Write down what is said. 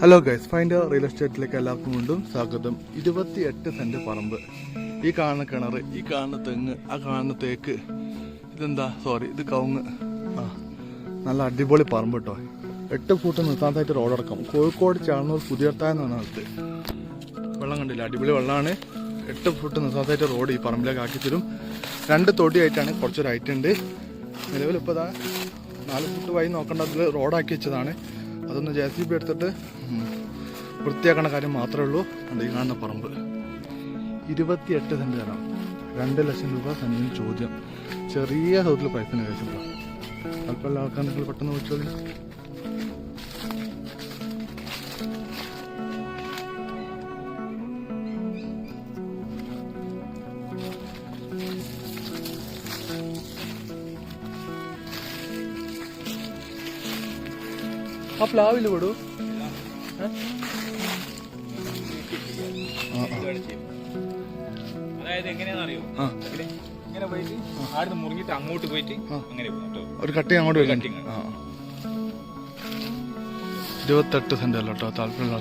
Hello guys find real എസ്റ്റേറ്റിലേക്ക് എല്ലാവർക്കും വീണ്ടും സ്വാഗതം. ഇരുപത്തി എട്ട് സെന്റ് പറമ്പ്. ഈ കാണുന്ന കിണർ ഈ കാണുന്ന തെങ്ങ് ആ കാണുന്ന തേക്ക് ഇതെന്താ? സോറി ഇത് കവുങ്ങ്. ആ നല്ല അടിപൊളി പറമ്പ് കേട്ടോ എട്ട് ഫൂട്ട് നിർത്താത്തായിട്ട് റോഡടക്കം. കോഴിക്കോട് ചാണൂർ പുതിയർത്തായെന്ന് പറഞ്ഞ സ്ഥലത്ത്. വെള്ളം കണ്ടില്ല? അടിപൊളി വെള്ളമാണ്. എട്ട് ഫുട്ട് നിർത്താത്തായിട്ട് റോഡ് ഈ പറമ്പിലേക്ക് ആക്കി തരും. രണ്ട് തൊടിയായിട്ടാണ് കുറച്ചൊരു ഹൈറ്റ് ഉണ്ട്. നിലവിൽ ഇപ്പോൾ നാല് ഫുട്ട് വഴി നോക്കേണ്ടതിൽ റോഡാക്കി വെച്ചതാണ്. അതൊന്ന് ജെ സി ബി എടുത്തിട്ട് വൃത്തിയാക്കണ കാര്യം മാത്രമേ ഉള്ളൂ. ഈ കാണുന്ന പറമ്പ്. ഇരുപത്തിയെട്ട് സെന്റ് തരാം. രണ്ട് ലക്ഷം രൂപ സെന്റിന് ചോദ്യം. ചെറിയ തോതിൽ പൈസ കഴിച്ചിട്ടുണ്ടോ ആൾക്കാർ നിങ്ങൾ പെട്ടെന്ന് വിളിച്ചോളി. ആ പ്ലാവിൽ വിടൂ ആ, ആ. അതായത് എങ്ങനെയാണെന്ന് അറിയോ? ആ. ഇങ്ങനെ ഇങ്ങനെ പോയിട്ട് ആടുന്ന് മുറിഞ്ഞിട്ട് അങ്ങോട്ട് പോയിട്ട് അങ്ങനെ ഒരു കട്ടിങ് അങ്ങോട്ട് ഇരുപത്തെട്ട് സെന്റ് അല്ലോട്ടോ താല്പര്യം